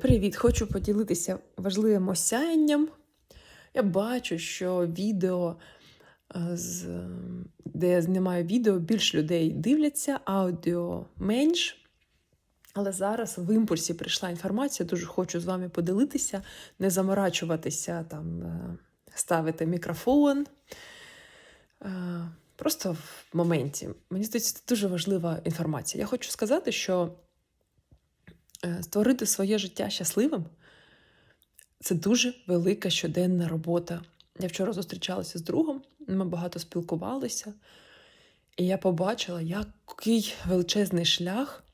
Привіт! Хочу поділитися важливим осяянням. Я бачу, що відео, е, де я знімаю відео, більш людей дивляться, аудіо менш. Але зараз в імпульсі прийшла інформація, дуже хочу з вами поділитися, не заморачуватися, там, е, ставити мікрофон. Е, Просто в моменті. Мені здається, це дуже важлива інформація. Я хочу сказати, що створити своє життя щасливим це дуже велика щоденна робота. Я вчора зустрічалася з другом, ми багато спілкувалися, і я побачила, який величезний шлях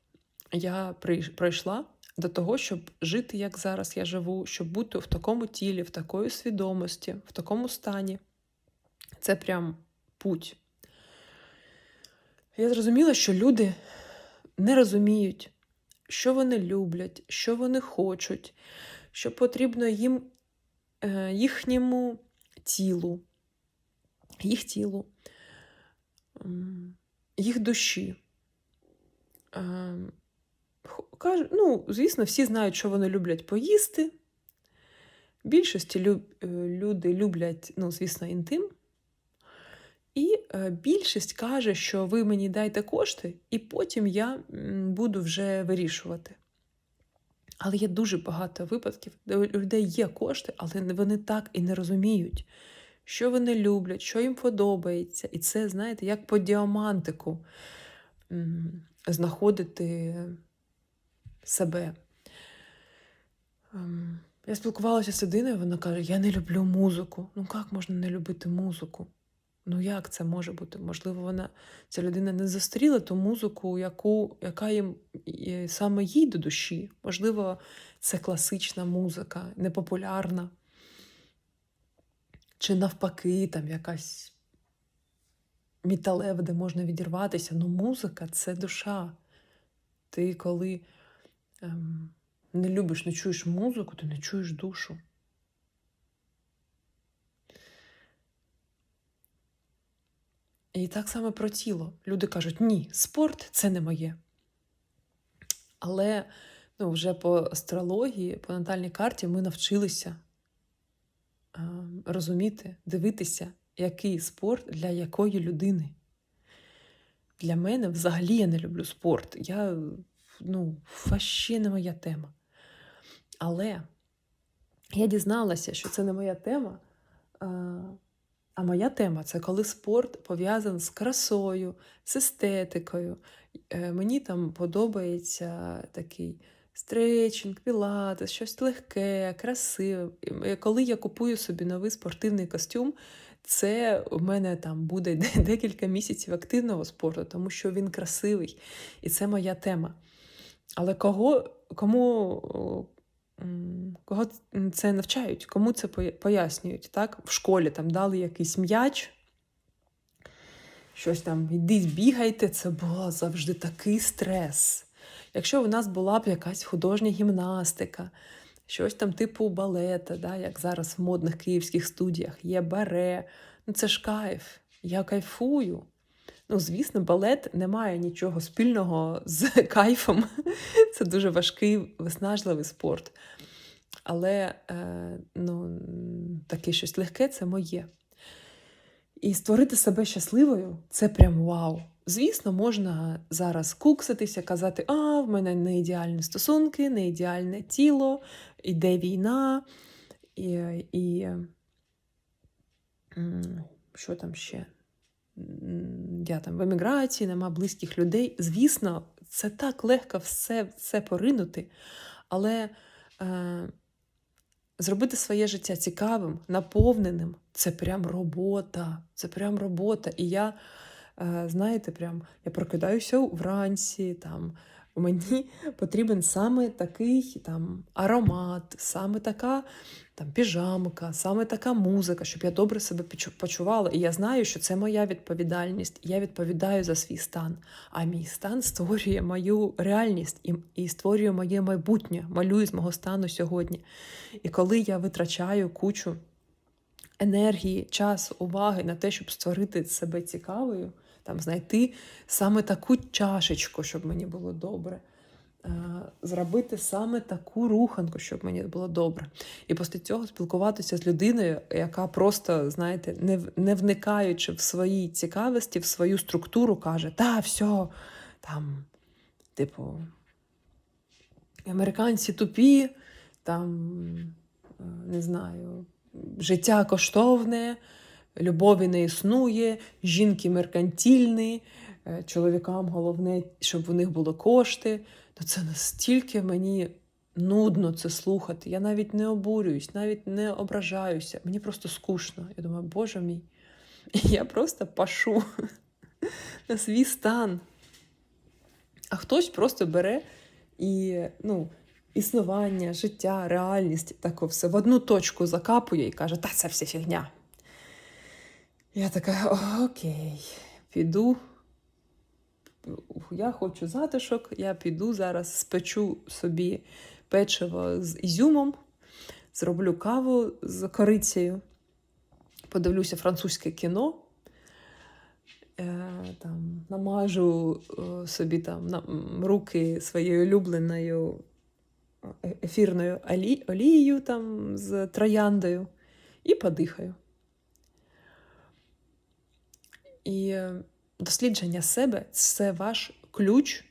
я пройшла до того, щоб жити, як зараз я живу, щоб бути в такому тілі, в такої свідомості, в такому стані. Це прям путь. Я зрозуміла, що люди не розуміють, що вони люблять, що вони хочуть, що потрібно їм, е, їхньому тілу, їх тілу, їх душі. Е, Ну, звісно, всі знають, що вони люблять поїсти. Більшості е, люди люблять, ну, звісно, інтим. І е, більшість каже, що ви мені дайте кошти, і потім я буду вже вирішувати. Але є дуже багато випадків, де у людей є кошти, але вони так і не розуміють, що вони люблять, що їм подобається. І це, знаєте, як по діамантику знаходити себе. Ем, Я спілкувалася з людиною, вона каже: Я не люблю музику. Ну як можна не любити музику? Ну як це може бути? Можливо, вона ця людина не зустріла ту музику, яку, яка їм саме їй до душі. Можливо, це класична музика, непопулярна. Чи навпаки, там якась міталева, де можна відірватися. Ну, музика це душа. Ти коли ем, не любиш, не чуєш музику, ти не чуєш душу. І так само про тіло. Люди кажуть, ні, спорт це не моє. Але ну, вже по астрології, по натальній карті ми навчилися розуміти, дивитися, який спорт для якої людини. Для мене взагалі я не люблю спорт. Я, ну, вообще не моя тема. Але я дізналася, що це не моя тема. Е, А моя тема це коли спорт пов'язаний з красою, з естетикою. Е, Мені там подобається такий стретчинг, пілатес, щось легке, красиве. Коли я купую собі новий спортивний костюм, це у мене там буде декілька місяців активного спорту, тому що він красивий, і це моя тема. Але кого, кому, кого це навчають, кому це пояснюють? Так? В школі там дали якийсь м'яч, щось там, ідіть, бігайте, це було завжди такий стрес. Якщо в нас була б якась художня гімнастика, щось там типу балета, да, як зараз в модних київських студіях, є баре, ну це ж кайф, я кайфую. Ну, звісно, балет не має нічого спільного з кайфом. Це дуже важкий, виснажливий спорт. Але е, ну, таке щось легке це моє. І створити себе щасливою це прям вау. Звісно, можна зараз кукситися, казати, а, в мене не ідеальні стосунки, не ідеальне тіло, іде війна, і, і що там ще? Я там в еміграції, нема близьких людей. Звісно, це так легко все, все поринути, але е, зробити своє життя цікавим, наповненим це прям робота. Це прям робота. І я, е, знаєте, прям я прокидаюся вранці, там мені потрібен саме такий там аромат, саме така там піжамка, саме така музика, щоб я добре себе почувала. І я знаю, що це моя відповідальність. Я відповідаю за свій стан. А мій стан створює мою реальність і, і створює моє майбутнє, малює з мого стану сьогодні. І коли я витрачаю кучу енергії, часу, уваги на те, щоб створити себе цікавою, там знайти саме таку чашечку, щоб мені було добре. е, зробити саме таку руханку, щоб мені було добре. І після цього спілкуватися з людиною, яка просто, знаєте, не, не вникаючи в свої цікавості, в свою структуру, каже: та, все, там, типу, американці тупі, там, е, не знаю, життя коштовне, любові не існує, жінки меркантільні, е, чоловікам головне, щоб у них були кошти. То це настільки мені нудно це слухати. Я навіть не обурююсь, навіть не ображаюся. Мені просто скучно. Я думаю, боже мій, я просто пашу на свій стан. А хтось просто бере і ну, існування, життя, реальність, таке все в одну точку закапує і каже, та це все фігня. Я така, окей, піду. Я хочу затишок, я піду зараз спечу собі печиво з ізюмом, зроблю каву з корицею, подивлюся французьке кіно, е, там, намажу е, собі там на руки своєю улюбленою е- ефірною олією там, з трояндою і подихаю. І дослідження себе це ваш ключ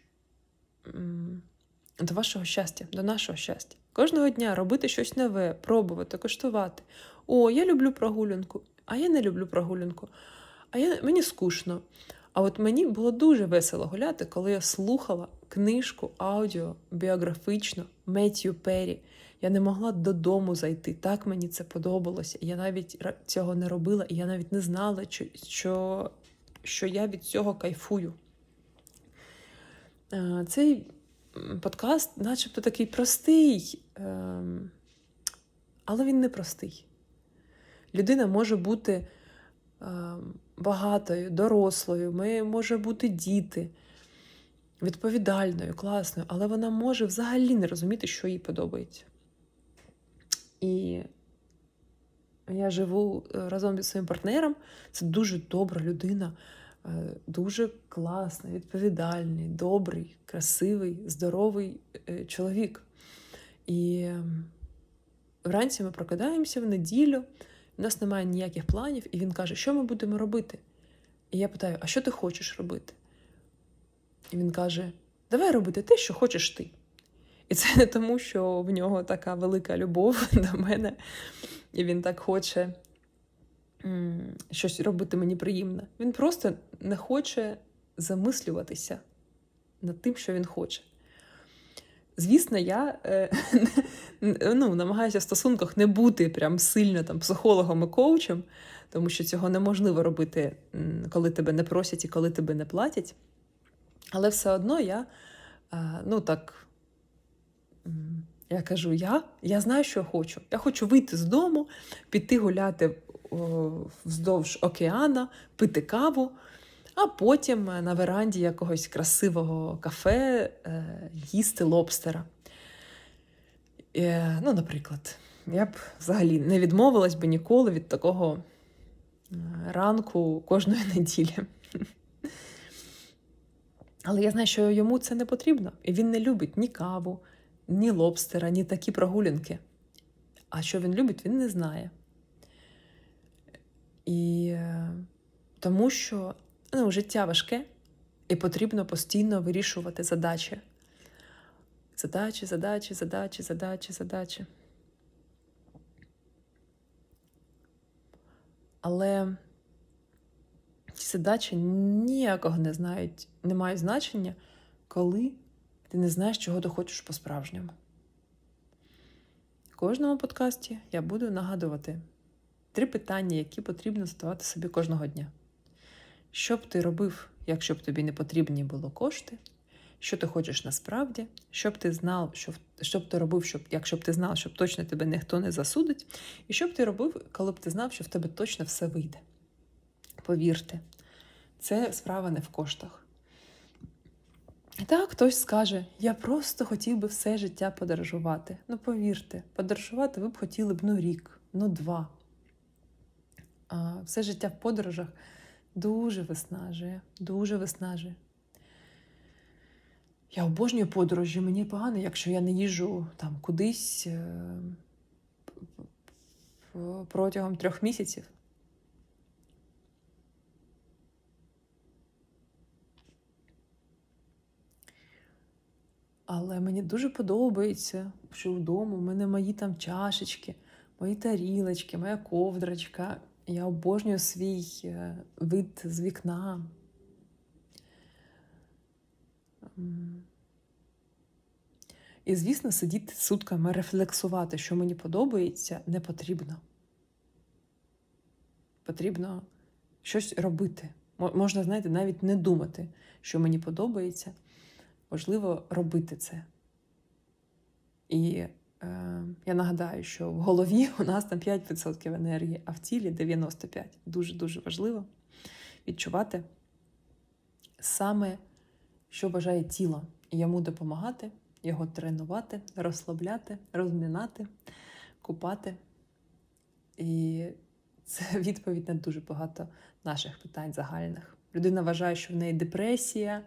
до вашого щастя, до нашого щастя. Кожного дня робити щось нове, пробувати, коштувати. О, я люблю прогулянку, а я не люблю прогулянку. А я, мені скучно. А от мені було дуже весело гуляти, коли я слухала книжку аудіо біографічну Меттью Перрі. Я не могла додому зайти. Так мені це подобалося. Я навіть цього не робила, і я навіть не знала, що, що, я від цього кайфую. Е, Цей подкаст, начебто, такий простий, ем, але він не простий. Людина може бути ем, багатою, дорослою, може бути діти, відповідальною, класною, але вона може взагалі не розуміти, що їй подобається. І я живу е, разом зі своїм партнером. Це дуже добра людина, е, дуже класний, відповідальний, добрий, красивий, здоровий е, чоловік. І ем, вранці ми прокидаємося в неділю, у нас немає ніяких планів, і він каже, що ми будемо робити? І я питаю: а що ти хочеш робити? І він каже: Давай робити те, що хочеш ти. І це не тому, що в нього така велика любов до мене, і він так хоче щось робити мені приємне. Він просто не хоче замислюватися над тим, що він хоче. Звісно, я е, ну, намагаюся в стосунках не бути прям сильно там, психологом і коучем, тому що цього неможливо робити, коли тебе не просять і коли тебе не платять. Але все одно я, е, ну так, я кажу, я, я знаю, що я хочу. Я хочу вийти з дому, піти гуляти вздовж океана, пити каву, а потім е, на веранді якогось красивого кафе е, їсти лобстера. Е, ну, наприклад, я б взагалі не відмовилась би ніколи від такого ранку кожної неділі. Але я знаю, що йому це не потрібно. І він не любить ні каву, ні лобстера, ні такі прогулянки. А що він любить, він не знає. І е, тому що ну, життя важке, і потрібно постійно вирішувати задачі. Задачі, задачі, задачі, задачі, задачі. Але ці задачі ніякого не знають, не мають значення, коли ти не знаєш, чого ти хочеш по-справжньому. В кожному подкасті я буду нагадувати три питання, які потрібно задавати собі кожного дня. Що б ти робив, якщо б тобі не потрібні було кошти? Що ти хочеш насправді, щоб ти знав, що, що б ти робив, щоб, якщо б ти знав, щоб точно тебе ніхто не засудить, і що б ти робив, коли б ти знав, що в тебе точно все вийде. Повірте, це справа не в коштах. Так хтось скаже: я просто хотів би все життя подорожувати. Ну, повірте, подорожувати ви б хотіли б ну рік, ну два. А все життя в подорожах дуже виснажує, дуже виснажує. Я обожнюю подорожі. Мені погано, якщо я не їжу там кудись е, протягом трьох місяців. Але мені дуже подобається, що вдома в мене мої там чашечки, мої тарілочки, моя ковдрочка. Я обожнюю свій е, вид з вікна. І, звісно, сидіти сутками, рефлексувати, що мені подобається, не потрібно. Потрібно щось робити. Можна, знаєте, навіть не думати, що мені подобається. Важливо робити це. І е, я нагадаю, що в голові у нас там 5% енергії, а в тілі 95%. Дуже-дуже важливо відчувати саме, що бажає тіло, і йому допомагати, його тренувати, розслабляти, розмінати, купати. І це відповідь на дуже багато наших питань загальних. Людина вважає, що в неї депресія,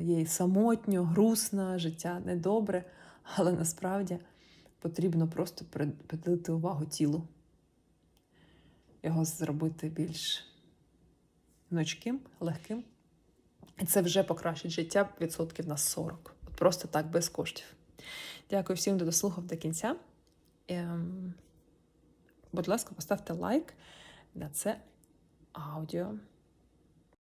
їй самотньо, грустно, життя недобре, але насправді потрібно просто приділити увагу тілу, його зробити більш гнучким, легким. І це вже покращить життя відсотків на 40. От просто так, без коштів. Дякую всім, хто дослухав до кінця. Ем, будь ласка, поставте лайк на це аудіо.